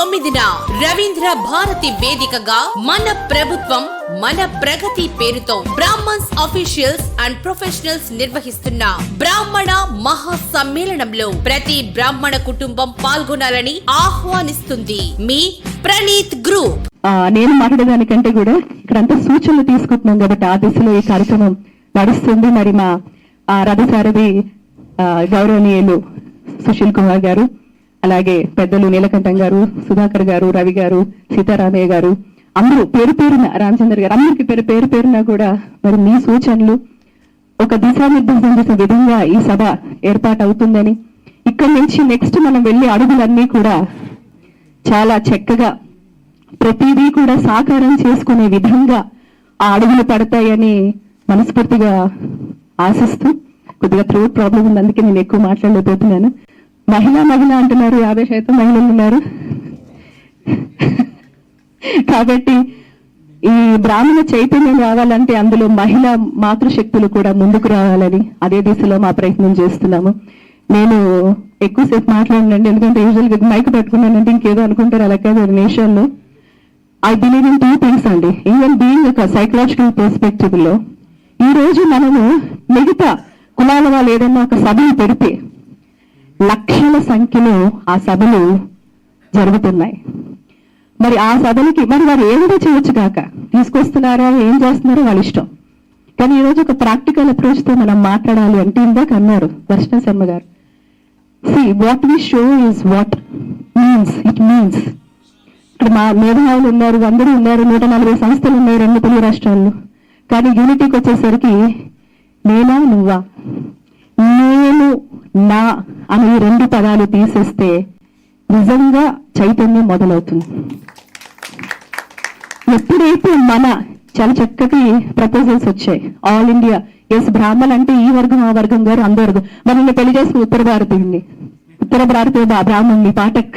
తొమ్మిదిన రవీంద్ర భారతి వేదికగా మన ప్రభుత్వం మన ప్రగతి పేరుతో బ్రాహ్మణ్స్ అఫీషియల్స్ అండ్ ప్రొఫెషనల్స్ నిర్వహిస్తున్న బ్రాహ్మణ మహా సమ్మేళనంలో ప్రతి బ్రాహ్మణ కుటుంబం పాల్గొనాలని ఆహ్వానిస్తుంది మీ ప్రణీత్ గ్రూప్ ఆ, నేను మాట్లాడేదానికంటే కూడా ఇక్కడంతా సూచనలు తీసుకుంటున్నాం కాబట్టి ఆ దిశలో ఈ కార్యక్రమం నడుస్తుంది. మరి మా రథసారథి గౌరవనీయులు సుశీల్ కుమార్ గారు అలాగే పెద్దలు నీలకంఠం గారు సుధాకర్ గారు రవి గారు సీతారామయ్య గారు అందరూ పేరు పేరున రామచంద్ర గారు అందరికి పేరు పేరు పేరున కూడా మరి మీ సూచనలు ఒక దిశానిర్దేశం చేసిన విధంగా ఈ సభ ఏర్పాటు అవుతుందని ఇక్కడి నుంచి నెక్స్ట్ మనం వెళ్ళే అడుగులన్నీ కూడా చాలా చక్కగా ప్రతిదీ కూడా సాకారం చేసుకునే విధంగా ఆ అడుగులు పడతాయని మనస్ఫూర్తిగా ఆశిస్తూ కొద్దిగా థ్రోట్ ప్రాబ్లం ఉంది అందుకే నేను ఎక్కువ మాట్లాడలేకపోతున్నాను. మహిళ మహిళ అంటున్నారు యాభై శాతం మహిళలు ఉన్నారు. కాబట్టి ఈ బ్రాహ్మణ చైతన్యం రావాలంటే అందులో మహిళా మాతృశక్తులు కూడా ముందుకు రావాలని అదే దిశలో మా ప్రయత్నం చేస్తున్నాము. నేను ఎక్కువసేపు మాట్లాడినండి ఎందుకంటే యూజువల్గా మైక్ పెట్టుకున్నానంటే ఇంకేదో అనుకుంటారు అలా కాదు నేషన్లో I believe in two things అండి. ఈవెన్ బీయింగ్ ఒక సైకలాజికల్ పర్స్పెక్టివ్లో ఈరోజు ఈ రోజు మనము మిగతా కులాల వాళ్ళు ఏదైనా ఒక సభను పెడితే లక్షల సంఖ్యలో ఆ సభలు జరుగుతున్నాయి. మరి ఆ సభలకి మరి వారు ఏమైనా చేయొచ్చు కాక? తీసుకొస్తున్నారో? ఏం చేస్తున్నారో వాళ్ళ ఇష్టం. కానీ ఈ రోజు ఒక ప్రాక్టికల్ అప్రోచ్తో మనం మాట్లాడాలి అంటే ఇందాక అన్నారు దర్శన శర్మ గారు. See what we show is what means it means ఇక్కడ మా మేధావులు ఉన్నారు అందరూ ఉన్నారు నూట నలభై సంస్థలు ఉన్నాయి రెండు తెలుగు రాష్ట్రాల్లో. కానీ యూనిటీకి వచ్చేసరికి నేనా నువ్వా? నేను నా అనే ఈ రెండు పదాలు తీసేస్తే నిజంగా చైతన్యం మొదలవుతుంది. ఎప్పుడైతే మన చాలా చక్కటి ప్రపోజల్స్ వచ్చాయి ఆల్ ఇండియా ఎస్ బ్రాహ్మణ్ అంటే ఈ వర్గం ఆ వర్గం గారు అందరు వర్గం. మరి పెళ్ళి చేసిన ఉత్తర భారతీయుడిని ఉత్తర భారతీయ బా- బ్రాహ్మణుని పాఠక్.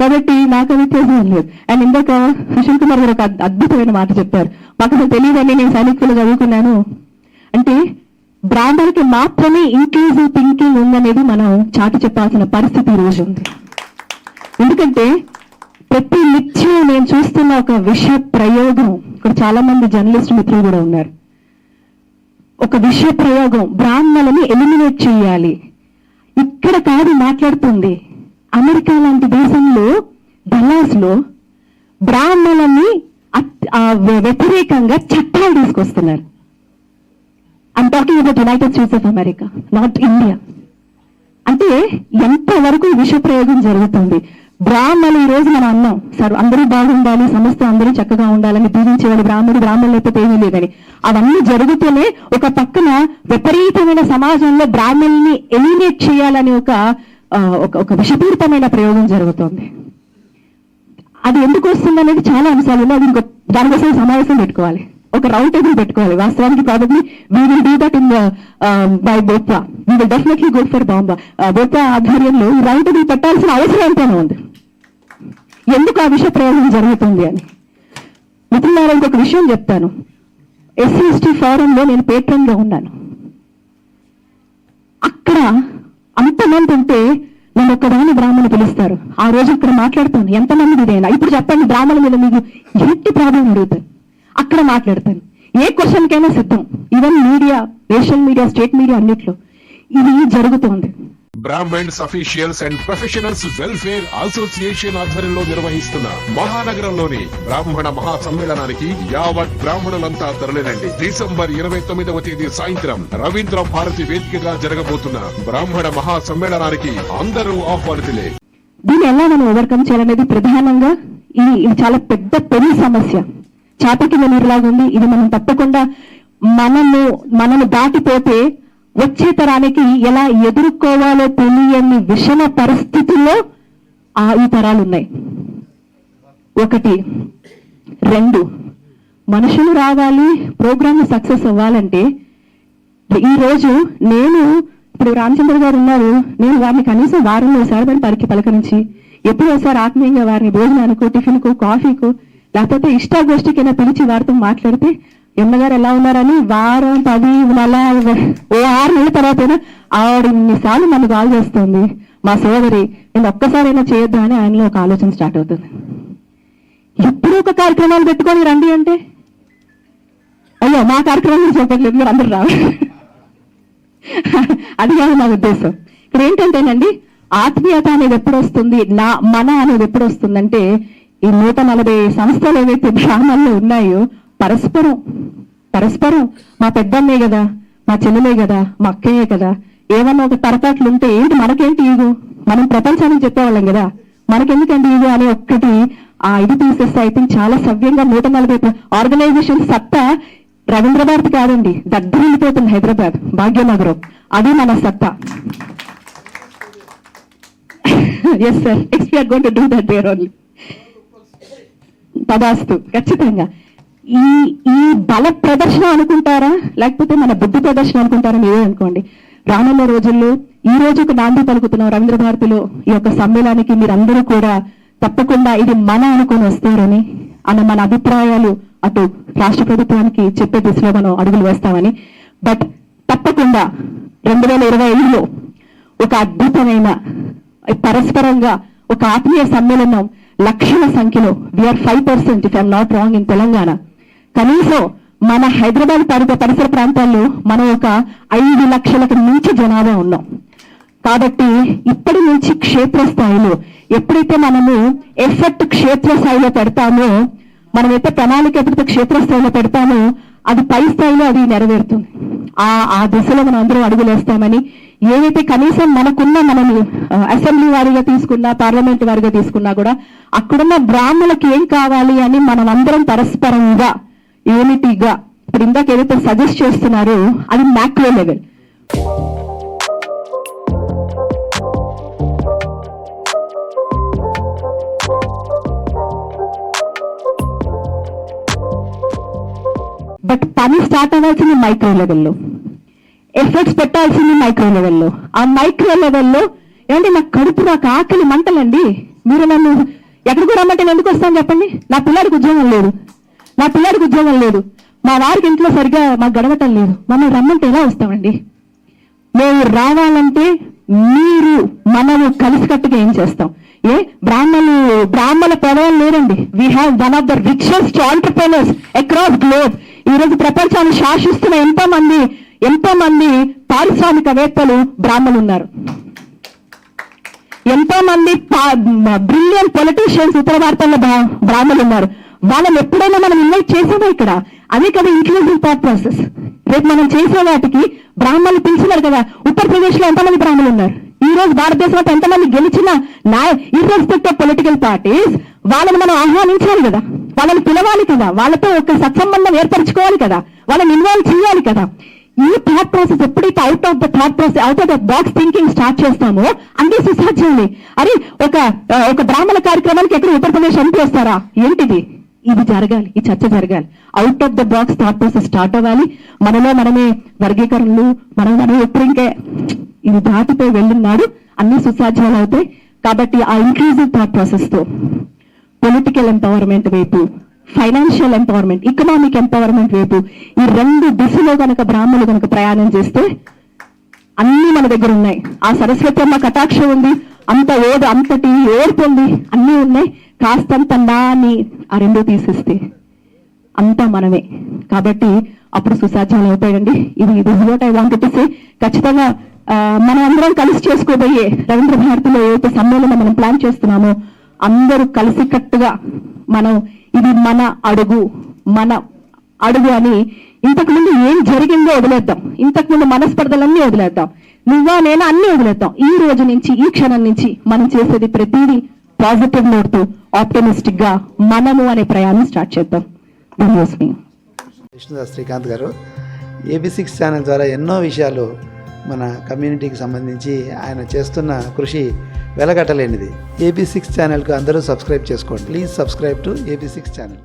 కాబట్టి నాకు వ్యత్యాసం లేదు. అండ్ ఇందాక సుశీల్ కుమార్ గారు ఒక అద్భుతమైన మాట చెప్పారు. మాకు తెలియదని నేను సైనికులు చదువుకున్నాను. అంటే బ్రాహ్మణులకి మాత్రమే ఇంక్లూజివ్ థింకింగ్ ఉందనేది మనం చాటి చెప్పాల్సిన పరిస్థితి ఈరోజు ఉంది. ఎందుకంటే ప్రతి నిత్యం నేను చూస్తున్న ఒక విషయ ప్రయోగం ఇక్కడ చాలా మంది జర్నలిస్ట్ మిత్రులు కూడా ఉన్నారు. ఒక విషయ ప్రయోగం బ్రాహ్మణులని ఎలిమినేట్ చేయాలి. ఇక్కడ కాదు మాట్లాడుతుంది. అమెరికా లాంటి దేశంలో డల్లాస్లో బ్రాహ్మణులని ఆ వ్య- వ్యతిరేకంగా చట్టాలు తీసుకొస్తున్నారు. I'm talking about United States of America not India అంటే ఎంత వరకు విష ప్రయోగం జరుగుతుంది? బ్రాహ్మణులు ఈ రోజు మనం అన్నాం సార్ అందరూ బాగుండాలి సంస్థ అందరూ చక్కగా ఉండాలని పూజించేవాడు బ్రాహ్మణుడు బ్రాహ్మణులు లేకపోతే ఏమీ లేదని. అవన్నీ జరుగుతూనే ఒక పక్కన విపరీతమైన సమాజంలో బ్రాహ్మణుల్ని ఎలిమినేట్ చేయాలని ఒక ఒక ఒక విషపూరితమైన ప్రయోగం జరుగుతోంది. అది ఎందుకు వస్తుంది అనేది చాలా అంశాలు ఉన్నాయి. అది ఇంకో దానికోసం సమావేశం పెట్టుకోవాలి. ఒక రౌండ్ టేబుల్ పెట్టుకోవాలి. వాస్తవానికి probably we will do that in by బోత్వా we will definitely go for బాంబా బోత్వా ఆధ్వర్యంలో ఈ రౌండ్ టేబుల్ పెట్టాల్సిన అవసరం ఎంతైనా ఉంది. ఎందుకు ఆ విష ప్రయోగం జరుగుతుంది అని? మిత్రులారా ఇంకొక విషయం చెప్తాను. ఎస్సీ ఎస్టీ ఫోరంలో నేను పేట్రన్లో ఉన్నాను. అక్కడ అంతమంది ఉంటే నన్ను ఒక్కదాని బ్రాహ్మణులు పిలుస్తారు. ఆ రోజు ఇక్కడ మాట్లాడతాను. ఎంతమంది ఇదేనా ఇప్పుడు చెప్పండి బ్రాహ్మణుల మీద మీకు ఎట్టి ప్రాబ్లం అడుగుతారు అక్కడ మాట్లాడతాను. ఏ క్వశ్చన్ కైనా సిద్ధం. Even media national media state media అన్నిట్లో ఇది జరుగుతోంది. Brahmans officials and professionals welfare association ఆధ్వర్యంలో నిర్వహిస్తున్న మహానగరంలోని బ్రాహ్మణ మహా సమ్మేళనానికి యావత్ బ్రాహ్మణులంతా తరలిరండి. డిసెంబర్ ఇరవై తొమ్మిదవ తేదీ సాయంత్రం రవీంద్ర భారతి వేదికగా జరగబోతున్న బ్రాహ్మణ మహా సమ్మేళనానికి అందరూ ఆహ్వానితులే. దీన్ని ఎలా మనం ఓవర్కమ్ చేయాలనేది ప్రధానంగా ఇది ఇది చాలా పెద్ద పెళ్ళి సమస్య. చేప కింద నీరులాగా ఉంది. ఇది మనం తప్పకుండా మనము మనము దాటిపోతే వచ్చే తరానికి ఎలా ఎదుర్కోవాలో తెలియని విషమ పరిస్థితుల్లో ఆ ఈ తరాలు ఉన్నాయి. ఒకటి రెండు మనుషులు రావాలి ప్రోగ్రామ్ సక్సెస్ అవ్వాలంటే ఈ రోజు నేను ఇప్పుడు రామచంద్ర గారు ఉన్నారు. నేను వారిని కనీసం వారంలో ఒకసారి వారిని పలికి పలకరించి ఎప్పుడో ఒకసారి ఆత్మీయంగా వారిని భోజనానికో టిఫిన్కు కాఫీకు లేకపోతే ఇష్టాగోష్ఠికైనా పిలిచి వారితో మాట్లాడితే ఎమ్మగారు ఎలా ఉన్నారని వారం పది నెల ఓ ఆరు నెలల తర్వాత ఆవిడ ఇన్నిసార్లు నన్ను కాల్ చేస్తుంది. మా సోదరి నేను ఒక్కసారైనా చేయొద్దా? అని ఆయనలో ఒక ఆలోచన స్టార్ట్ అవుతుంది. ఎప్పుడు ఒక కార్యక్రమాలు పెట్టుకొని రండి అంటే? అయ్యో మా కార్యక్రమం గురించి చెప్పట్లేదు మీరు అందరు రావాలి. అది కాదు నా ఉద్దేశం. ఇక్కడ ఏంటంటేనండి ఆత్మీయత అనేది ఎప్పుడు వస్తుంది? నా మన అనేది ఎప్పుడు వస్తుందంటే ఈ నూట నలభై సంస్థలు ఏవైతే గ్రామాల్లో ఉన్నాయో పరస్పరం పరస్పరం మా పెద్దమ్మే కదా మా చెల్లెలే కదా మా అక్కయ్యే కదా ఏమన్నా ఒక తరపాట్లు ఉంటే ఏంటి మనకేంటి ఈగో? మనం ప్రపంచానికి చెప్పేవాళ్ళం కదా. మనకెందుకండి ఈగో అని ఒక్కటి ఆ ఇది తీసేస్తే ఐ థింక్ చాలా సవ్యంగా నూట నలభై ఆర్గనైజేషన్ సత్తా రవీంద్ర భారతి కాదండి దగ్గరిల్లిపోతుంది హైదరాబాద్ భాగ్యనగరం. అది మన సత్తా. Yes sir next we are going to do that there only తదాస్తు ఖచ్చితంగా. ఈ ఈ బల ప్రదర్శన అనుకుంటారా? లేకపోతే మన బుద్ధి ప్రదర్శన అనుకుంటారా మీరే అనుకోండి. రానున్న రోజుల్లో ఈ రోజు ఒక నాంది పలుకుతున్నాం రవీంద్ర భారతిలో ఈ యొక్క సమ్మేళనానికి మీరందరూ కూడా తప్పకుండా ఇది మన అనుకొని వస్తారని అన్న మన అభిప్రాయాలు అటు రాష్ట్ర ప్రభుత్వానికి చెప్పే దిశలో మనం అడుగులు వేస్తామని. బట్ తప్పకుండా రెండు వేల ఇరవై ఐదులో ఒక అద్భుతమైన పరస్పరంగా ఒక ఆత్మీయ సమ్మేళనం లక్షల సంఖ్యలో. We are five percent if I'm not wrong in Telangana. కనీసం మన హైదరాబాద్ పరిత పరిసర ప్రాంతాల్లో మనం ఒక ఐదు లక్షలకు మించి జనాభా ఉన్నాం. కాబట్టి ఇప్పటి నుంచి క్షేత్రస్థాయిలో ఎప్పుడైతే మనము ఎఫర్ట్ క్షేత్రస్థాయిలో పెడతామో మనమైతే ప్రణాళిక ఎప్పుడైతే క్షేత్రస్థాయిలో పెడతామో అది పై స్థాయిలో అది నెరవేరుతుంది. ఆ ఆ దిశలో మనం అందరం అడుగులేస్తామని ఏవైతే కనీసం మనకున్న మనం అసెంబ్లీ వారిగా తీసుకున్నా పార్లమెంట్ వారిగా తీసుకున్నా కూడా అక్కడున్న బ్రాహ్మణులకు ఏం కావాలి అని మనం అందరం పరస్పరంగా యూనిటీగా ఇప్పుడు ఇందాక ఏదైతే సజెస్ట్ చేస్తున్నారో అది మ్యాక్రో లెవెల్. బట్ పని స్టార్ట్ అవ్వాల్సింది మైక్రో లెవెల్లో. ఎఫర్ట్స్ పెట్టాల్సింది మైక్రో లెవెల్లో ఆ మైక్రో లెవెల్లో ఏమంటే నాకు కడుపు నాకు ఆకలి మంటలండి? మీరు నన్ను ఎక్కడికి రమ్మంటే నేను ఎందుకు వస్తాను చెప్పండి? నా పిల్లాడికి ఉద్యోగం లేదు. నా పిల్లాడికి ఉద్యోగం లేదు. మా వారికి ఇంట్లో సరిగా మాకు గడవటం లేదు. మమ్మల్ని రమ్మంటే ఎలా వస్తామండి? మేము రావాలంటే మీరు మనము కలిసికట్టుగా ఏం చేస్తాం? ఏ? బ్రాహ్మణులు బ్రాహ్మణ పదవులు లేరండి we have one of the richest entrepreneurs across globe ఈ రోజు ప్రపంచాన్ని శాసిస్తున్న ఎంతో మంది ఎంతో మంది పారిశ్రామికవేత్తలు బ్రాహ్మణులు ఉన్నారు ఎంతో మంది బ్రిలియన్ పొలిటీషియన్స్ ఉత్తర భారతంలో బ్రాహ్మణులు ఉన్నారు వాళ్ళని ఎప్పుడైనా మనం ఇన్వైట్ చేసామా ఇక్కడ? అదే కదా ఇంక్లూజివ్ థాట్ ప్రాసెస్ రేపు మనం చేసే వాటికి బ్రాహ్మణులు పిలిచినారు కదా ఉత్తరప్రదేశ్లో ఎంతమంది బ్రాహ్మణులు ఉన్నారు ఈ రోజు భారతదేశంలో ఎంతమంది గెలిచిన నాయ ఇర్రెస్పెక్ట్ ఆఫ్ పొలిటికల్ పార్టీస్ వాళ్ళని మనం ఆహ్వానించాలి కదా. వాళ్ళని పిలవాలి కదా. వాళ్ళతో ఒక సత్సంబంధం ఏర్పరచుకోవాలి కదా. వాళ్ళని ఇన్వాల్వ్ చేయాలి కదా. ఈ థాట్ ప్రాసెస్ ఎప్పుడైతే out of the thought process out of the box thinking start చేస్తామో అన్ని సుసాధ్యాలే అరే ఒక ఒక బ్రాహ్మణ కార్యక్రమానికి ఎక్కడ ఉత్తరప్రదేశ్ ఎంపీ వస్తారా ఏంటిది? ఇది జరగాలి ఈ చర్చ జరగాలి. Out of the box thought process start అవ్వాలి. మనలో మనమే వర్గీకరణలు మనం మనం ఎప్పుడు ఇంకే ఇది దాటిపోయి వెళ్ళున్నాడు అన్ని సుసాధ్యాలు అవుతాయి. కాబట్టి ఆ ఇంక్లూజివ్ థాట్ ప్రాసెస్తో పొలిటికల్ ఎంపవర్మెంట్ వైపు ఫైనాన్షియల్ ఎంపవర్మెంట్ ఎకనామిక్ ఎంపవర్మెంట్ వైపు ఈ రెండు దిశలో కనుక బ్రాహ్మణులు కనుక ప్రయాణం చేస్తే అన్నీ మన దగ్గర ఉన్నాయి. ఆ సరస్వతి అమ్మ కటాక్షం ఉంది అంత ఓద అంతటి ఓర్పు ఉంది అన్నీ ఉన్నాయి. కాస్తంత నా అని ఆ రెండు తీసేస్తే అంతా మనమే. కాబట్టి అప్పుడు సుసాధ్యాలు అవుతాయండి. ఇది ఇది what I want to say ఖచ్చితంగా ఆ, మనం అందరం కలిసి చేసుకోబోయే రవీంద్ర భారతిలో ఏదైతే సమ్మేళనం మనం ప్లాన్ చేస్తున్నామో అందరూ కలిసికట్టుగా మనం ఇది మన అడుగు మన అడుగు అని ఇంతకు ముందు ఏం జరిగిందో వదిలేద్దాం. ఇంతకు ముందు మనస్పర్ధలన్నీ వదిలేద్దాం. నువ్వా నేనా అన్ని వదిలేద్దాం. ఈ రోజు నుంచి ఈ క్షణం నుంచి మనం చేసేది ప్రతిదీ పాజిటివ్ నోట్తో ఆప్టమిస్టిక్గా ఆప్టమిస్టిక్గా మనము అనే ప్రయాణం స్టార్ట్ చేద్దాం. ధన్యవాదాలు విష్ణుదాస్ శ్రీకాంత్ గారు ఏబీ సిక్స్ ఛానల్ ద్వారా ఎన్నో విషయాలు మన కమ్యూనిటీకి సంబంధించి ఆయన చేస్తున్న కృషి వెలగట్టలేనిది. ఏబీ సిక్స్ ఛానల్కు అందరూ సబ్స్క్రైబ్ చేసుకోండి. Please subscribe to AB six channel.